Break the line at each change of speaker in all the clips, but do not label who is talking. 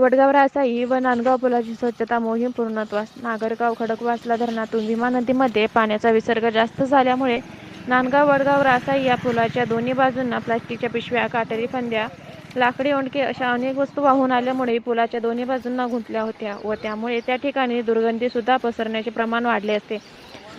वडगाव रासाई व नांदगाव पुलाची स्वच्छता मोहीम पूर्णत्वास. नागरगाव खडकवासला धरणातून भीमा नदीमध्ये पाण्याचा विसर्ग जास्त झाल्यामुळे नांदगाव वडगाव रासाई या पुलाच्या दोन्ही बाजूंना प्लास्टिकच्या पिशव्या काटेरी फांद्या लाकडी ओंडके अशा अनेक वस्तू वाहून आल्यामुळे पुलाच्या दोन्ही बाजूंना गुंतल्या होत्या व त्यामुळे त्या ठिकाणी दुर्गंधीसुद्धा पसरण्याचे प्रमाण वाढले असते.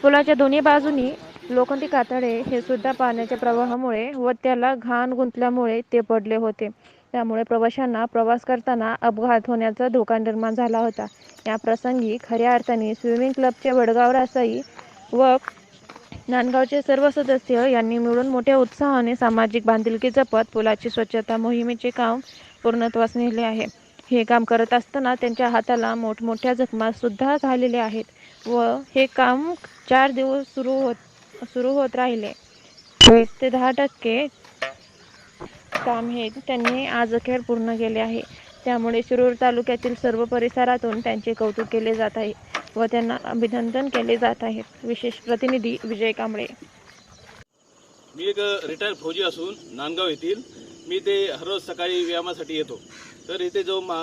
पुलाच्या दोन्ही बाजूनी लोखंडी कातडे हे सुद्धा पाण्याच्या प्रवाहामुळे व त्याला घाण गुंतल्यामुळे ते पडले होते. त्यामुळे प्रवाशांना प्रवास करताना अपघात होण्याचा धोका निर्माण झाला होता. या प्रसंगी खऱ्या अर्थाने स्विमिंग क्लबचे वडगाव रासाई व नांदगावचे सर्व सदस्य यांनी मिळून मोठ्या उत्साहाने सामाजिक बांधिलकी जपत पुलाची स्वच्छता मोहिमेचे काम पूर्णत्वास नेले आहे. हे काम करत असताना त्यांच्या हाताला मोठमोठ्या जखमासुद्धा झालेल्या आहेत व हे काम चार दिवस सुरू होत सुरू होत राहिले. वीस ते दहा टक्के काम हे त्यांनी आज अखेर पूर्ण केले आहे. त्यामुळे शिरूर तालुक्यातील सर्व परिसरातून त्यांचे कौतुक केले जात आहे व त्यांना अभिनंदन केले जात आहे. विशेष प्रतिनिधी विजय कांबळे.
मी एक रिटायर्ड फौजी असून नांदगाव येथील. मी ते हररोज सकाळी व्यायामासाठी येतो. तर इथे जो मा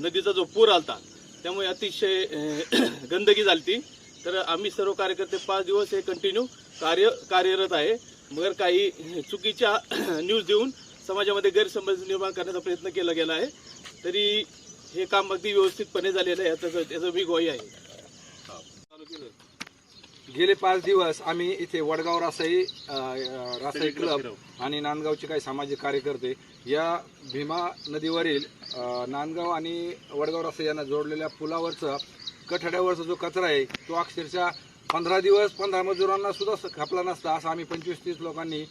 नदीचा जो पूर आलता त्यामुळे अतिशय गंदगी झाली तर आम्ही सर्व कार्यकर्ते पाच दिवस हे कंटिन्यू कार्य कार्यरत आहे. मगर काही चुकीच्या न्यूज देऊन समाजामध्ये गैरसमज निर्माण करण्याचा प्रयत्न केला गेला आहे. तरी हे काम अगदी व्यवस्थितपणे झालेलं आहे. याचं त्याचं मी ग्वाही आहे.
गेले पाच दिवस आम्ही इथे वडगाव रासाई रासाई क्लब आणि नांदगावचे काही सामाजिक कार्यकर्ते या भीमा नदीवरील नांदगाव आणि वडगाव रासाई यांना जोडलेल्या पुलावरचा कठड्यावरचा जो कचरा आहे तो अक्षरशः पंधरा दिवस पंधरा मजुरांना सुद्धा खपला नसता. असं आम्ही पंचवीस तीस लोकांनी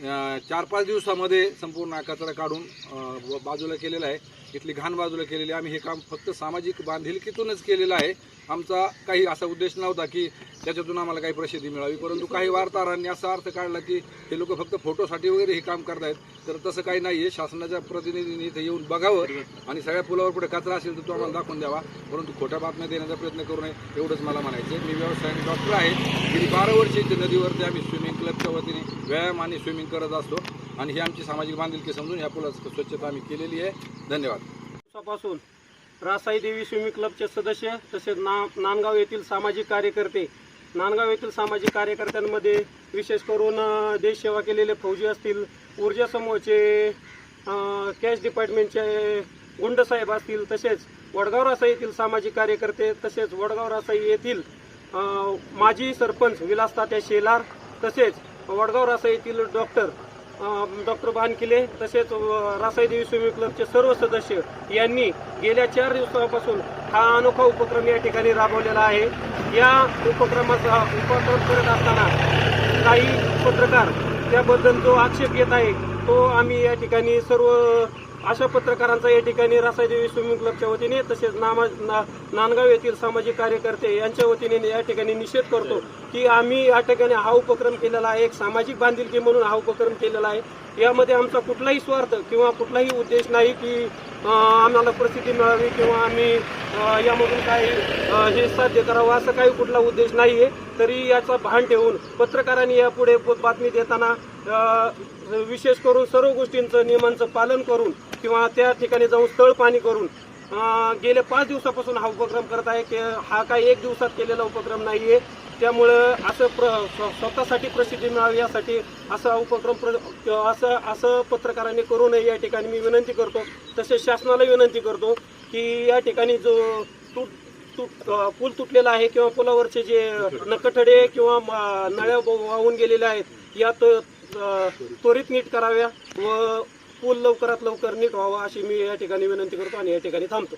चार पाच दिवसामध्ये संपूर्ण कचरा काढून बाजूला केलेला आहे. इथली घाण बाजूला केलेली आहे. आम्ही हे काम फक्त सामाजिक बांधिलकीतूनच केलेलं आहे. आमचा काही असा उद्देश नव्हता की त्याच्यातून आम्हाला काही प्रसिद्धी मिळावी. परंतु काही वार्ताहरांनी असा अर्थ काढला की हे लोक फक्त फोटोसाठी वगैरे हे काम करतायत. तर तसं काही नाही आहे शासनाच्या प्रतिनिधींनी इथे येऊन बघावं आणि सगळ्या पुलावर पुढे कचरा असेल तर तो आम्हाला दाखवून द्यावा. परंतु खोट्या बातम्या देण्याचा प्रयत्न करू नये एवढंच मला म्हणायचं मी व्यवसायाने डॉक्टर आहे. गेली बारा वर्षे इथे नदीवरती आम्ही स्विमिंग क्लबच्या वतीने व्यायाम आणि स्विमिंग करत असतो आणि ही आमची सामाजिक बांधिलकी समजून या पुलाची स्वच्छता आम्ही केलेली आहे. धन्यवाद.
दिवसापासून रासाई देवी स्विमिंग क्लबचे सदस्य तसेच ना नांदगाव येथील सामाजिक कार्यकर्ते नांदगाव येथील सामाजिक कार्यकर्त्यांमध्ये विशेष करून देशसेवा केलेले फौजी असतील ऊर्जा समूहाचे कॅश डिपार्टमेंटचे गुंडसाहेब असतील तसेच वडगाव रासाई येथील सामाजिक कार्यकर्ते तसेच वडगाव रासाई येथील माजी सरपंच विलास तात्या शेलार तसेच वडगाव रासा येथील डॉक्टर डॉक्टर बानकिले तसेच अ, रासाईदेवी स्विमिंग क्लबचे सर्व सदस्य यांनी गेल्या चार दिवसापासून हा अनोखा उपक्रम या ठिकाणी राबवलेला आहे. या उपक्रमाचा उपक्रम करत असताना काही पत्रकार त्याबद्दल जो आक्षेप घेत आहे तो आम्ही या ठिकाणी सर्व अशा पत्रकारांचा या ठिकाणी रासायदेवी स्विमिंग क्लबच्या वतीने तसेच नामा ना नांदगाव येथील सामाजिक कार्यकर्ते यांच्या वतीने या ठिकाणी निषेध करतो की आम्ही या ठिकाणी हा उपक्रम केलेला आहे एक सामाजिक बांधिलकी म्हणून हा उपक्रम केलेला आहे. यामध्ये आमचा कुठलाही स्वार्थ किंवा कुठलाही उद्देश नाही की आम्हाला प्रसिद्धी मिळावी किंवा आम्ही यामधून काही हे साध्य करावं असा काही कुठला उद्देश नाही आहे तरी याचा भान ठेवून पत्रकारांनी यापुढे बातमी देताना विशेष करून सर्व गोष्टींचं नियमांचं पालन करून किंवा त्या ठिकाणी जाऊन स्थळ पाणी करून गेल्या पाच दिवसापासून हा उपक्रम करत आहे की हा काही एक दिवसात केलेला उपक्रम नाही आहे त्यामुळं असं प्र स्वतःसाठी प्रसिद्धी मिळावी यासाठी असा उपक्रम प्र असं असं पत्रकारांनी करू नये या ठिकाणी मी विनंती करतो. तसेच शासनाला विनंती करतो की या ठिकाणी जो तुट तुट पूल तुटलेला आहे किंवा पुलावरचे जे नकठडे किंवा नळ्या वाहून गेलेल्या आहेत यात त्वरित नीट कराव्या व पूल लवकरात लवकर नीट व्हावा अशी मी या ठिकाणी विनंती करतो आणि या ठिकाणी थांबतो.